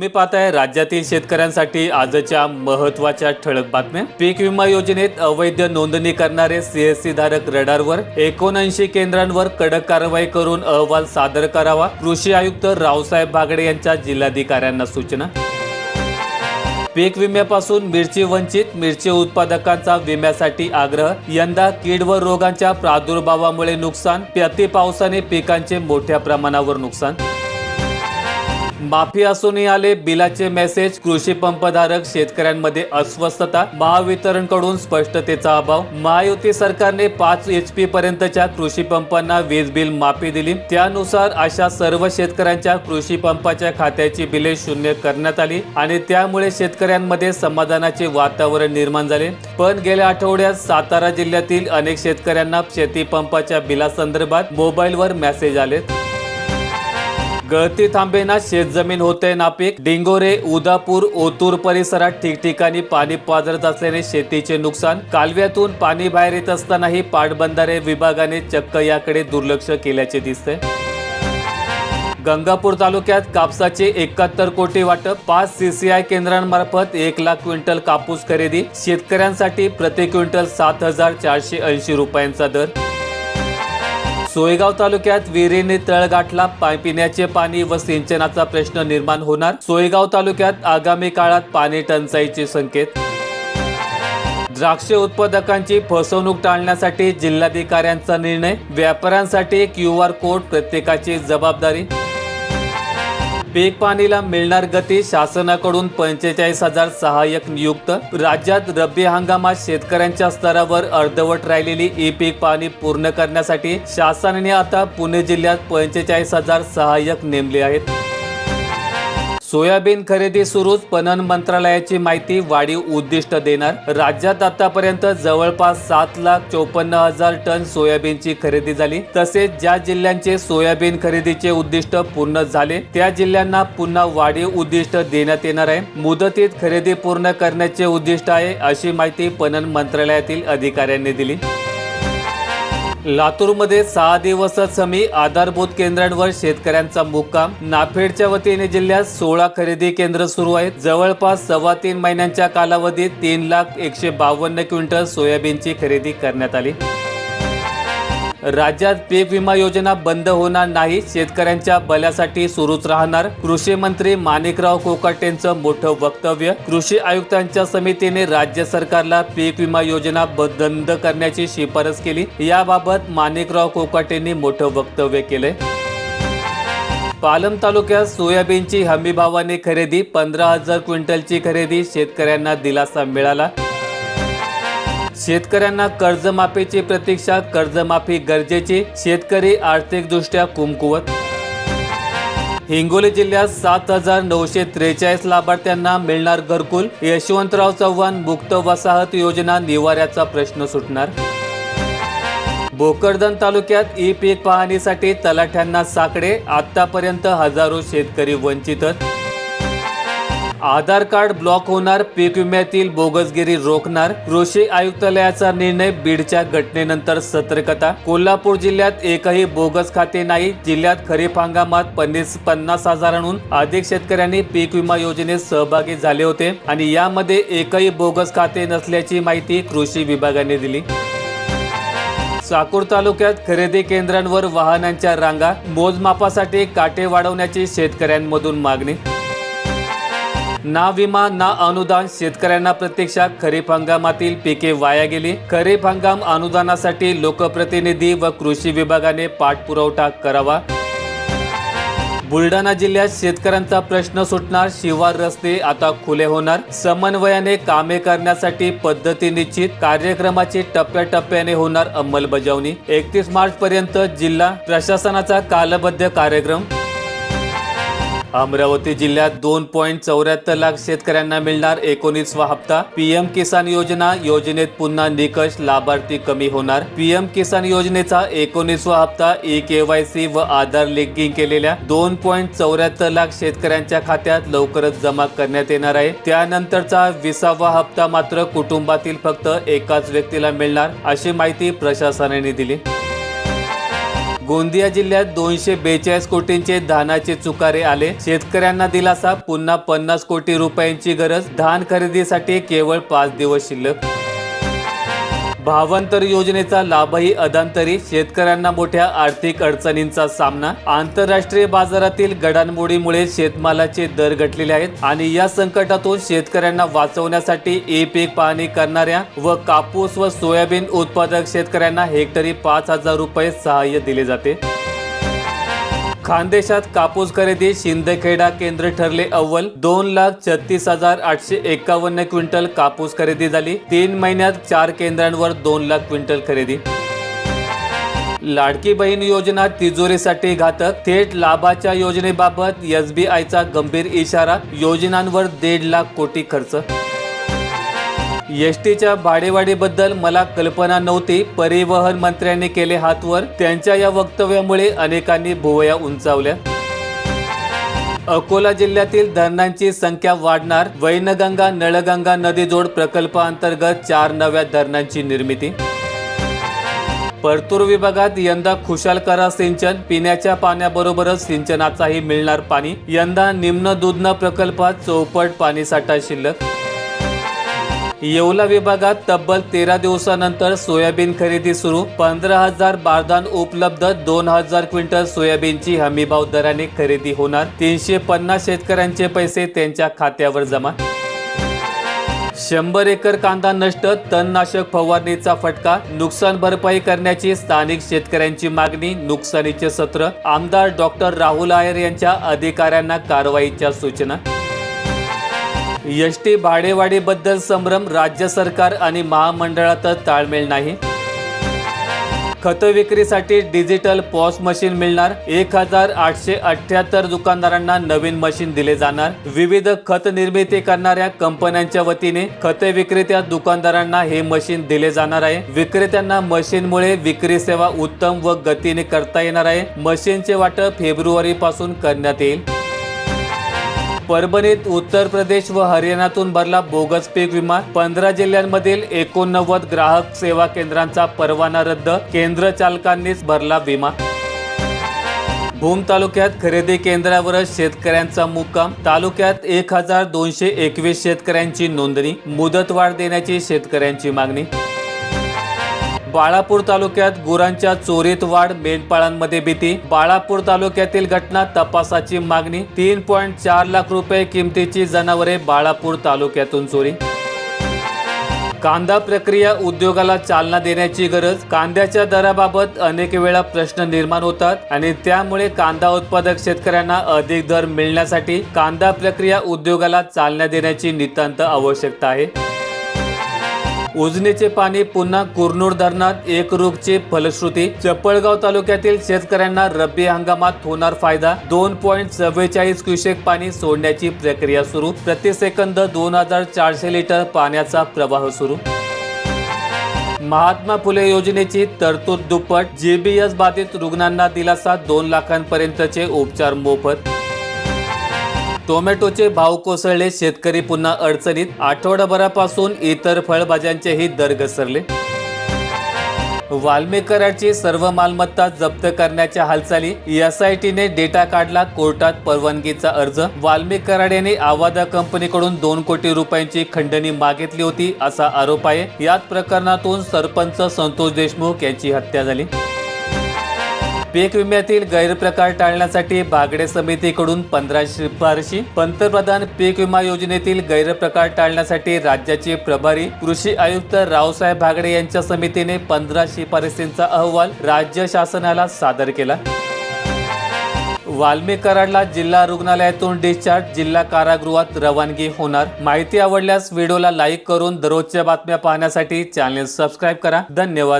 तुम्ही पाहताय राज्यातील शेतकऱ्यांसाठी आजच्या महत्त्वाच्या ठळक बातम्या. पीक विमा योजनेत अवैध नोंदणी करणारे सीएससी धारक रडारवर. एकोणऐंशी केंद्रांवर कडक कारवाई करून अहवाल सादर करावा. कृषी आयुक्त रावसाहेब बागडे यांच्या जिल्हाधिकाऱ्यांना सूचना. पीक विम्यापासून मिरची वंचित मिरची उत्पादकांचा विम्यासाठी आग्रह. यंदा कीड व रोगांच्या प्रादुर्भावामुळे नुकसान अति पावसाने पिकांचे मोठ्या प्रमाणावर नुकसान. माफी असूनही आले बिलाचे मेसेज कृषी पंपधारक शेतकऱ्यांमध्ये अस्वस्थता महावितरणकडून स्पष्टतेचा अभाव. महायुती सरकारने पाच एच पी पर्यंतच्या कृषी पंपांना वीज बिल माफी दिली. त्यानुसार अशा सर्व शेतकऱ्यांच्या कृषी पंपाच्या खात्याची बिले शून्य करण्यात आली आणि त्यामुळे शेतकऱ्यांमध्ये समाधानाचे वातावरण निर्माण झाले. पण गेल्या आठवड्यात सातारा जिल्ह्यातील अनेक शेतकऱ्यांना शेती पंपाच्या बिलासंदर्भात मोबाईलवर मेसेज आले गळती थांबेना शेतजमीन होते नापीक. डिंगोरे उदापूर ओतूर परिसरात ठिकठिकाणी पाणी पाझरत असल्याने शेतीचे नुकसान. कालव्यातून पाणी बाहेर येत असतानाही पाटबंधारे विभागाने चक्क याकडे दुर्लक्ष केल्याचे दिसते. गंगापूर तालुक्यात कापसाचे एकाहत्तर कोटी वाटप. पाच सीसीआय केंद्रांमार्फत एक लाख क्विंटल कापूस खरेदी. शेतकऱ्यांसाठी प्रति क्विंटल सात हजार चारशे ऐंशी रुपयांचा दर. सोयगाव तालुक्यात विहिरीने तळ गाठला पिण्याचे पाणी व सिंचनाचा प्रश्न निर्माण होणार. सोयगाव तालुक्यात आगामी काळात पाणी टंचाईचे संकेत. द्राक्ष उत्पादकांची फसवणूक टाळण्यासाठी जिल्हाधिकाऱ्यांचा निर्णय. व्यापाऱ्यांसाठी क्यू आर कोड प्रत्येकाची जबाबदारी. पीक पाणीला मिळणार गती शासनाकडून पंचेचाळीस हजार सहाय्यक नियुक्त. राज्यात रब्बी हंगामात शेतकऱ्यांच्या स्तरावर अर्धवट राहिलेली ई पीक पाणी पूर्ण करण्यासाठी शासनाने आता पुणे जिल्ह्यात पंचेचाळीस हजार सहाय्यक नेमले आहेत. सोयाबीन खरेदी सुरूच पणन मंत्रालयाची माहिती वाढीव उद्दिष्ट देणार. राज्यात आतापर्यंत जवळपास सात लाख चोपन्न हजार टन सोयाबीनची खरेदी झाली. तसेच ज्या जिल्ह्यांचे सोयाबीन खरेदीचे उद्दिष्ट पूर्ण झाले त्या जिल्ह्यांना पुन्हा वाढीव उद्दिष्ट देण्यात येणार आहे. मुदतीत खरेदी पूर्ण करण्याचे उद्दिष्ट आहे अशी माहिती पणन मंत्रालयातील अधिकाऱ्यांनी दिली. लातूरमध्ये सहा दिवसच समी आधारभूत केंद्रांवर शेतकऱ्यांचा मुक्काम. नाफेडच्या वतीने जिल्ह्यात सोळा खरेदी केंद्र सुरू आहेत. जवळपास सव्वा तीन महिन्यांच्या कालावधीत तीन लाख एकशे बावन्न क्विंटल सोयाबीनची खरेदी करण्यात आली. राज्यात पीक विमा योजना बंद होणार नाही शेतकऱ्यांच्या भल्यासाठी सुरूच राहणार. कृषी मंत्री माणिकराव कोकाटेंचं मोठं वक्तव्य कृषी आयुक्तांच्या समितीने राज्य सरकारला पीक विमा योजना बंद करण्याची शिफारस केली. याबाबत माणिकराव कोकाटेंनी मोठं वक्तव्य केलंय. पालम तालुक्यात सोयाबीनची हमीभावाने खरेदी पंधरा हजार क्विंटलची खरेदी शेतकऱ्यांना दिलासा मिळाला. शेतकऱ्यांना कर्जमाफीची प्रतीक्षा कर्जमाफी गरजेची शेतकरी आर्थिकदृष्ट्या कुमकुवत. हिंगोली जिल्ह्यात सात हजार नऊशे त्रेचाळीस लाभार्थ्यांना मिळणार घरकुल. यशवंतराव चव्हाण मुक्त वसाहत योजना निवाऱ्याचा प्रश्न सुटणार. भोकरदन तालुक्यात ई पीक पाहणीसाठी तलाठ्यांना साकडे. आतापर्यंत हजारो शेतकरी वंचितच. आधार कार्ड ब्लॉक होणार पीक विम्यातील बोगसगिरी रोखणार. कृषी आयुक्तालयाचा निर्णय बीडच्या घटनेनंतर सतर्कता. कोल्हापूर जिल्ह्यात एकही बोगस खाते नाही. जिल्ह्यात खरीप हंगामात पन्नीस पन्नास हजारांहून अधिक शेतकऱ्यांनी पीक विमा योजनेत सहभागी झाले होते आणि यामध्ये एकही बोगस खाते नसल्याची माहिती कृषी विभागाने दिली. साकूर तालुक्यात खरेदी केंद्रांवर वाहनांच्या रांगा मोजमापासाठी काटे वाढवण्याची शेतकऱ्यांमधून मागणी ना विमा ना अनुदान शेतकऱ्यांना प्रत्यक्षात खरीप हंगामातील पिके वाया गेली. खरीप हंगाम अनुदानासाठी लोकप्रतिनिधी व कृषी विभागाने पाठपुरवठा करावा. बुलढाणा जिल्ह्यात शेतकऱ्यांचा प्रश्न सुटणार शिवार रस्ते आता खुले होणार. समन्वयाने कामे करण्यासाठी पद्धती निश्चित कार्यक्रमाची टप्प्याटप्प्याने होणार अंमलबजावणी. एकतीस मार्च पर्यंत जिल्हा प्रशासनाचा कालबद्ध कार्यक्रम. अमरावती जिल्ह्यात दोन पॉईंट चौऱ्याहत्तर लाख शेतकऱ्यांना मिळणार एकोणीसवा हप्ता. पीएम किसान योजना योजनेत पुन्हा निकष लाभार्थी कमी होणार. पीएम किसान योजनेचा एकोणीसवा हप्ता ई केवायसी व आधार लिंकिंग केलेल्या दोन पॉईंट चौऱ्याहत्तर लाख शेतकऱ्यांच्या खात्यात लवकरच जमा करण्यात येणार आहे. त्यानंतरचा विसावा हप्ता मात्र कुटुंबातील फक्त एकाच व्यक्तीला मिळणार अशी माहिती प्रशासनाने दिली. गोंदिया जिल्ह्यात दोनशे बेचाळीस कोटींचे धानाचे चुकारे आले. शेतकऱ्यांना दिलासा पुन्हा पन्नास कोटी रुपयांची गरज. धान खरेदीसाठी केवळ पाच दिवस शिल्लक भावांतर योजनेचा लाभही अदांतरी शेतकऱ्यांना मोठ्या आर्थिक अडचणींचा सामना. आंतरराष्ट्रीय बाजारातील घडामोडीमुळे शेतमालाचे दर घटलेले आहेत आणि या संकटातून शेतकऱ्यांना वाचवण्यासाठी ए पीक पाहणी करणाऱ्या व कापूस व सोयाबीन उत्पादक शेतकऱ्यांना हेक्टरी पाच हजार रुपये सहाय्य दिले जाते. खानदेशात कापूस खरेदी शिंदखेडा केंद्र ठरले अव्वल. दोन लाख छत्तीस हजार आठशे एकावन्न क्विंटल कापूस खरेदी झाली. तीन महिन्यात चार केंद्रांवर दोन लाख क्विंटल खरेदी. लाडकी बहीण योजना तिजोरीसाठी घातक. थेट लाभाच्या योजनेबाबत एसबीआयचा गंभीर इशारा. योजनांवर दीड लाख कोटी खर्च. एस टीच्या भाडेवाढीबद्दल मला कल्पना नव्हती. परिवहन मंत्र्यांनी केले हातवर. त्यांच्या या वक्तव्यामुळे अनेकांनी भुवया उंचावल्या. अकोला जिल्ह्यातील धरणांची संख्या वाढणार. वैनगंगा नळगंगा नदीजोड प्रकल्पाअंतर्गत चार नव्या धरणांची निर्मिती. परतूर विभागात यंदा खुशाल करा सिंचन. पिण्याच्या पाण्याबरोबरच सिंचनाचाही मिळणार पाणी. यंदा निम्न दुधना प्रकल्पात चौपट पाणीसाठा शिल्लक. येवला विभागात तब्बल तेरा दिवसानंतर सोयाबीन खरेदी सुरू. पंधरा हजार बारदान उपलब्ध दोन हजार क्विंटल सोयाबीनची हमीभाव दराने खरेदी होणार. तीनशे पन्नास शेतकऱ्यांचे पैसे त्यांच्या खात्यावर जमा. शंभर एकर कांदा नष्ट तणनाशक फवारणीचा फटका नुकसान भरपाई करण्याची स्थानिक शेतकऱ्यांची मागणी नुकसानीचे सत्र. आमदार डॉक्टर राहुल आयर यांच्या अधिकाऱ्यांना कारवाईच्या सूचना. एस टी भाडेवाढीबद्दल संभ्रम राज्य सरकार आणि महामंडळातच ताळमेळ नाही. खत विक्रीसाठी डिजिटल पॉस मशीन मिळणार. एक हजार आठशे अठ्याहत्तर दुकानदारांना नवीन मशीन दिले जाणार. विविध खत निर्मिती करणाऱ्या कंपन्यांच्या वतीने खते विक्रेत्या दुकानदारांना हे मशीन दिले जाणार आहे. विक्रेत्यांना मशीनमुळे विक्री सेवा उत्तम व गतीने करता येणार आहे. मशीनचे वाटप फेब्रुवारी पासून करण्यात येईल. परभणीत उत्तर प्रदेश व हरियाणातून भरला बोगस पीक विमा. पंधरा जिल्ह्यांमधील एकोणनव्वद ग्राहक सेवा केंद्रांचा परवाना रद्द. केंद्र चालकांनीच भरला विमा. भूम तालुक्यात खरेदी केंद्रावरच शेतकऱ्यांचा मुक्काम. तालुक्यात एक हजार दोनशे एकवीस शेतकऱ्यांची नोंदणी. मुदतवाढ देण्याची शेतकऱ्यांची मागणी. बाळापूर तालुक्यात गुरांच्या चोरीत वाढ मेंढपाळांमध्ये भीती. बाळापूर तालुक्यातील घटना तपासाची मागणी. तीन पॉईंट चार लाख रुपये किमतीची जनावरे बाळापूर तालुक्यातून चोरी. कांदा प्रक्रिया उद्योगाला चालना देण्याची गरज. कांद्याच्या दराबाबत अनेक वेळा प्रश्न निर्माण होतात आणि त्यामुळे कांदा उत्पादक शेतकऱ्यांना अधिक दर मिळण्यासाठी कांदा प्रक्रिया उद्योगाला चालना देण्याची नितांत आवश्यकता आहे. उजनीचे पाणी पुन्हा कुरनूर धरणात एक फलश्रुती. चपळगाव तालुक्यातील शेतकऱ्यांना रब्बी हंगामात होणार फायदा. दोन पॉईंट चव्वेचाळीस क्युसेक पाणी सोडण्याची प्रक्रिया सुरू. प्रति सेकंद दोन हजार चारशे लिटर पाण्याचा प्रवाह सुरू. महात्मा फुले योजनेची तरतूद दुप्पट. जीबीएस बाधित रुग्णांना दिलासा दोन लाखांपर्यंतचे उपचार मोफत. टोमॅटोचे भाव कोसळले. शेतकरी पुन्हा अडचणीत. आठवडाभरापासून इतर फळभाज्यांचेही दर घसरले. वाल्मीकराची सर्व मालमत्ता जप्त करण्याच्या हालचाली. एस आय टीने डेटा काढला. कोर्टात परवानगीचा अर्ज. वाल्मेकराड यांनी आवादा कंपनीकडून दोन कोटी रुपयांची खंडणी मागितली होती असा आरोप आहे. याच प्रकरणातून सरपंच संतोष देशमुख यांची हत्या झाली. पीक विम्यातील गैरप्रकार टाळण्यासाठी बागडे समितीकडून पंधरा शिफारशी. पंतप्रधान पीक विमा योजनेतील गैरप्रकार टाळण्यासाठी राज्याचे प्रभारी कृषी आयुक्त रावसाहेब भागडे यांच्या समितीने पंधरा शिफारसींचा अहवाल राज्य शासनाला सादर केला. वाल्मी कराडला जिल्हा रुग्णालयातून डिस्चार्ज जिल्हा कारागृहात रवानगी होणार. माहिती आवडल्यास व्हिडिओला लाईक करून दररोजच्या बातम्या पाहण्यासाठी चॅनेल सबस्क्राईब करा. धन्यवाद.